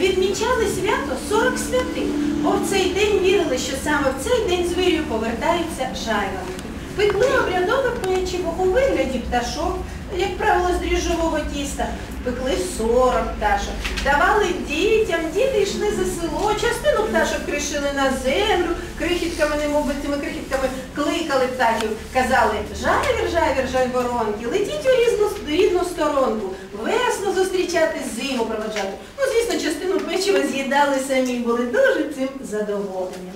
відмічали свято 40 святих, бо в цей день вірили, що саме в цей день з вирію повертаються жайворонки. Пекли обрядове печиво у вигляді пташок, як правило, з дріжджового тіста. Пекли 40 пташок, давали дітям, діти йшли за село, частину пташок кришили на землю, крихітками, немов цими крихітками кликали птахів, казали жайвір, жайвір, жайворонки, летіть у різну рідну сторонку, весно зустрічати зиму проведжати. Ну, звісно, частину печива з'їдали самі, були дуже цим задоволені.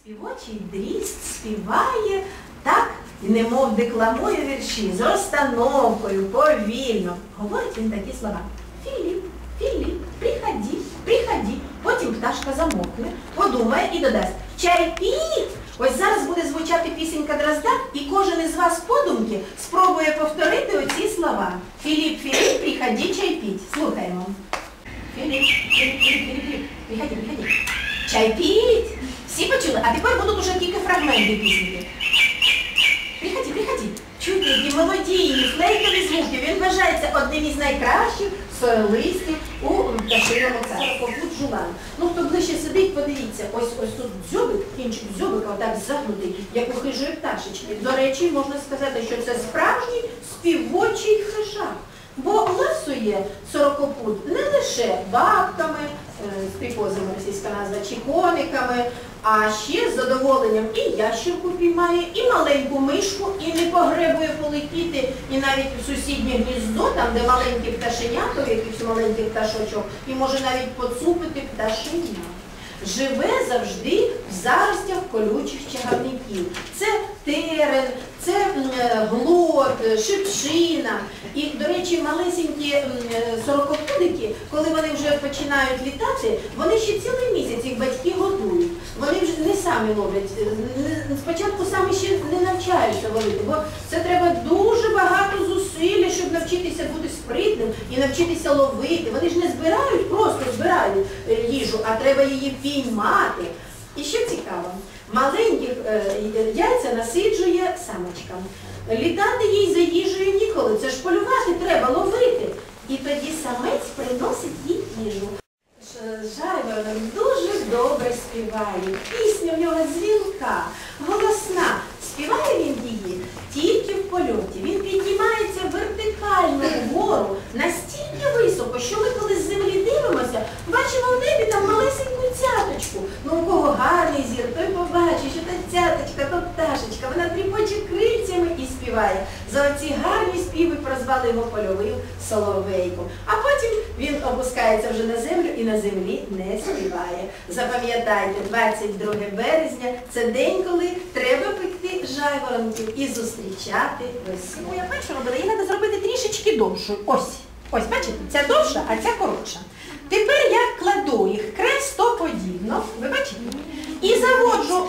Співочий дріст співає так, немов декламує вірші з розстановкою, повільно. Говорить він такі слова. Філіп, Філіп, приходи, приходи. Потім пташка замовкне, подумає і додасть Чай піть! Ось зараз буде звучати пісенька Дрозда, і кожен із вас подумки спробує повторити слова. Філіп, Філіп, приходи, чай піть. Слухаємо. Філіп, Філіп, Філіп, Філіп, приходи, приходи. Чай піть! Всі почули, а тепер будуть уже кілька фрагментів пісеньки. Приходи, приходи. Чуєте, які мелодійні, флейкові звуки. Він вважається одним із найкращих солистів у пташиному царстві. Тут жулан. Ну, хто ближче сидить, подивіться, ось ось тут дзьобик, кінчик дзьобика, отак загнутий, як у хижої пташечки. До речі, можна сказати, що це справжній співочий хижак. Бо ласує сорокопут не лише бабками, е, стріпозами російська назва, чи кониками, а ще з задоволенням і ящерку піймає, і маленьку мишку, і не погребує полетіти, і навіть в сусіднє гніздо, там, де маленькі пташенята, якийсь маленький пташочок, і може навіть поцупити пташеня. Живе завжди в заростях колючих чагарників. Це терен, це глот, е, шипшина. І, до речі, малесенькі е, сорокопудики, коли вони вже починають літати, вони ще цілий місяць їх батьки годують. Вони вже не самі ловлять. е, Спочатку самі ще не навчаються ловити, бо це треба дуже багато зусиль, щоб навчитися бути спритним і навчитися ловити. Вони ж не збирають, просто збирають їжу, а треба її піймати. І що цікаво, маленьких е, яйця насиджує самочка. Літати їй за їжею ніколи, це ж полювати треба, ловити. І тоді самець приносить їй їжу. Ш- Жайворонок дуже добре співає. Пісня в нього дзвінка, голосна. Співає він її тільки в польоті. Він піднімається вертикально вгору, настільки високо, що ми коли з землі дивимося, бачимо в небі там малесеньку цяточку. Ну кого зір, той побачить, що та цяточка, то пташечка, вона тріпоче крильцями і співає. За оці гарні співи прозвали його польовим соловейком. А потім він опускається вже на землю і на землі не співає. Запам'ятайте, 22 березня це день, коли треба пекти жайворонків і зустрічати весну. Я перше робила, її треба зробити трішечки довшою. Ось. Ось, бачите, ця довша, а ця коротша. Тепер я кладу їх крестоподібно, ви бачите? І заводжу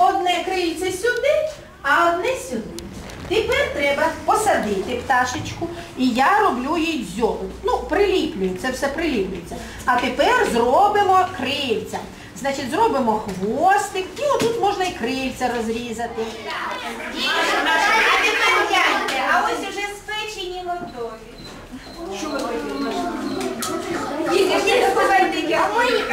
крильце сюди, а одне сюди. Тепер треба посадити пташечку, і я роблю їй дзьобик. Ну, приліплюю, це все приліплюється. А тепер зробимо крильця. Значить, зробимо хвостик, і отут можна і крильця розрізати. А тепер гляньте, а ось уже спечені готові. Що ви? Діти, діти, ховайте, а мої